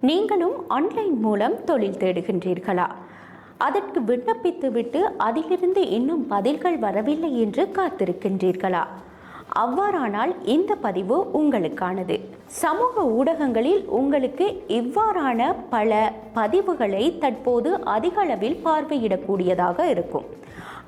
நீங்களும் ஆன்லைன் மூலம் தொழில் தேடுகின்றீர்களா? அதற்கு விண்ணப்பித்துவிட்டு அதிலிருந்து இன்னும் பதில்கள் வரவில்லை என்று காத்திருக்கின்றீர்களா? அவ்வாறானால் இந்த பதிவு உங்களுக்கானது. சமூக ஊடகங்களில் உங்களுக்கு இவ்வாறான பல பதிவுகளை தற்போது அதிக அளவில் பார்வையிடக்கூடியதாக இருக்கும்.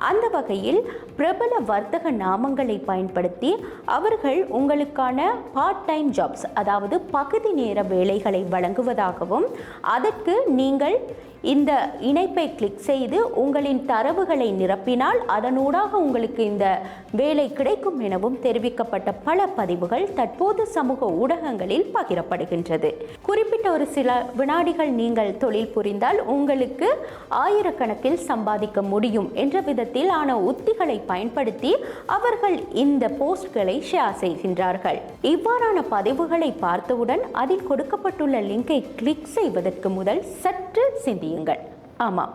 அந்த வகையில் பிரபல வர்த்தக நாமங்களை பயன்படுத்தி அவர்கள் உங்களுக்கான பார்ட் டைம் ஜாப்ஸ் அதாவது பகுதி நேர வேலைகளை வழங்குவதாகவும் அதற்கு நீங்கள் இந்த இணைப்பை கிளிக் செய்து உங்களின் தரவுகளை நிரப்பினால் அதனூடாக உங்களுக்கு இந்த வேலை கிடைக்கும் எனவும் தெரிவிக்கப்பட்ட பல பதிவுகள் தற்போது சமூக ஊடகங்களில் பகிரப்படுகின்றது. குறிப்பிட்ட ஒரு சில வினாடிகள் நீங்கள் தொழில் புரிந்தால் உங்களுக்கு ஆயிரக்கணக்கில் சம்பாதிக்க முடியும் என்ற விதத்தில் விதத்திலான உத்திகளை பயன்படுத்தி அவர்கள் இந்த போஸ்ட்களை ஷேர் செய்கின்றார்கள். இவ்வாறான பதிவுகளை பார்த்தவுடன் அதில் கொடுக்கப்பட்டுள்ள லிங்கை கிளிக் செய்வதற்கு முதல் சற்று சிந்தியுங்கள். ஆமாம்.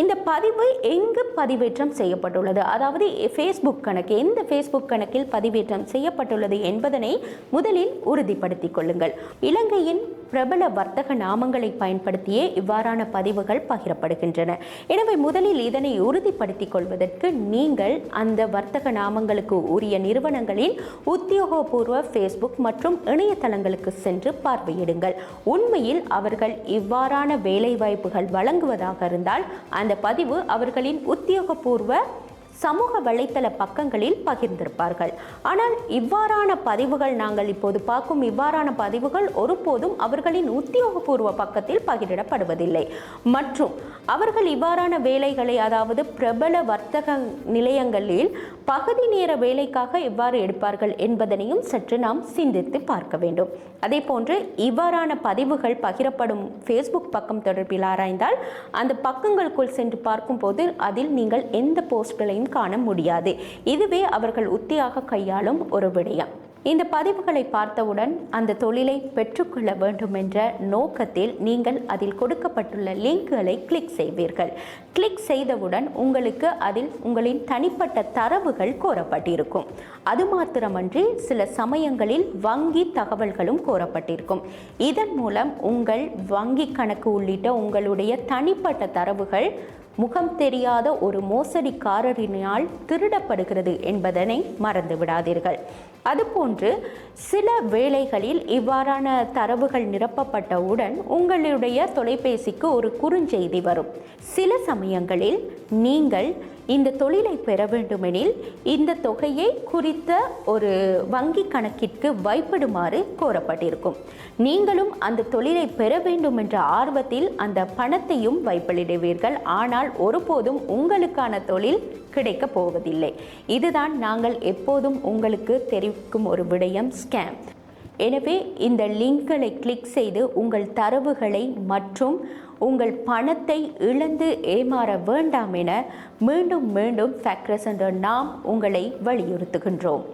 இந்த பதிவு எங்கு பதிவேற்றம் செய்யப்பட்டுள்ளது? அதாவது ஃபேஸ்புக் கணக்கு எந்த ஃபேஸ்புக் கணக்கில் பதிவேற்றம் செய்யப்பட்டுள்ளது என்பதனை முதலில் உறுதிப்படுத்திக் கொள்ளுங்கள். இலங்கையின் பிரபல வர்த்தக நாமங்களை பயன்படுத்தியே இவ்வாறான பதிவுகள் பகிரப்படுகின்றன. எனவே முதலில் இதனை உறுதிப்படுத்திக் கொள்வதற்கு நீங்கள் அந்த வர்த்தக நாமங்களுக்கு உரிய நிறுவனங்களின் உத்தியோகபூர்வ ஃபேஸ்புக் மற்றும் இணையதளங்களுக்கு சென்று பார்வையிடுங்கள். உண்மையில் அவர்கள் இவ்வாறான வேலைவாய்ப்புகள் வழங்குவதாக இருந்தால் அந்த பதிவு அவர்களின் உத்தியோகபூர்வ சமூக வலைத்தள பக்கங்களில் பகிர்ந்திருப்பார்கள். ஆனால் இவ்வாறான பதிவுகள் நாங்கள் இப்போது பார்க்கும் இவ்வாறான பதிவுகள் ஒருபோதும் அவர்களின் உத்தியோகபூர்வ பக்கத்தில் பகிரிடப்படுவதில்லை. மற்றும் அவர்கள் இவ்வாறான வேலைகளை அதாவது பிரபல வர்த்தக நிலையங்களில் பகுதி நேர வேலைக்காக எவ்வாறு எடுப்பார்கள் என்பதனையும் சற்று நாம் சிந்தித்து பார்க்க வேண்டும். அதே போன்று இவ்வாறான பதிவுகள் பகிரப்படும் ஃபேஸ்புக் பக்கம் தொடர்பில் ஆராய்ந்தால் அந்த பக்கங்களுக்குள் சென்று பார்க்கும்போது அதில் நீங்கள் எந்த போஸ்ட்களையும் காண முடியாது. இதுவே அவர்கள் உத்தியாக கையாளும் ஒரு விடயம். இந்த பதிவுகளை பார்த்தவுடன் அந்த தொழிலை பெற்றுக்கொள்ள வேண்டும் என்ற நோக்கத்தில் நீங்கள் அதில் கொடுக்கப்பட்டுள்ள லிங்க்களை கிளிக் செய்வீர்கள். கிளிக் செய்தவுடன் உங்களுக்கு அதில் உங்களின் தனிப்பட்ட தரவுகள் கோரப்பட்டிருக்கும். அது மாத்திரமன்றி சில சமயங்களில் வங்கி தகவல்களும் கோரப்பட்டிருக்கும். இதன் மூலம் உங்கள் வங்கி கணக்கு உள்ளிட்ட உங்களுடைய தனிப்பட்ட தரவுகள் முகம் தெரியாத ஒரு மோசடிக்காரரினால் திருடப்படுகிறது என்பதனை மறந்து விடாதீர்கள் அதுபோன்று சில வேளைகளில் இவ்வாறான தரவுகள் நிரப்பப்பட்டவுடன் உங்களுடைய தொலைபேசிக்கு ஒரு குறுஞ்செய்தி வரும். சில சமயங்களில் நீங்கள் இந்த தொழிலை பெற வேண்டுமெனில் இந்த தொகையை குறித்த ஒரு வங்கி கணக்கிற்கு வைப்பிடுமாறு கோரப்பட்டிருக்கும். நீங்களும் அந்த தொழிலை பெற வேண்டும் என்ற ஆர்வத்தில் அந்த பணத்தையும் வைப்பிடுவீர்கள் ஆனால் ஒருபோதும் உங்களுக்கான தொழில் கிடைக்கப் போவதில்லை. இதுதான் நாங்கள் எப்போதும் உங்களுக்கு தெரிவிக்கும் ஒரு விடயம் ஸ்கேம் எனவே இந்த லிங்களை கிளிக் செய்து உங்கள் தரவுகளை மற்றும் உங்கள் பணத்தை இழந்து ஏமாற வேண்டாம் என மீண்டும் மீண்டும் ஃபேக்ரஸ் என்ற நாம் உங்களை வலியுறுத்துகின்றோம்.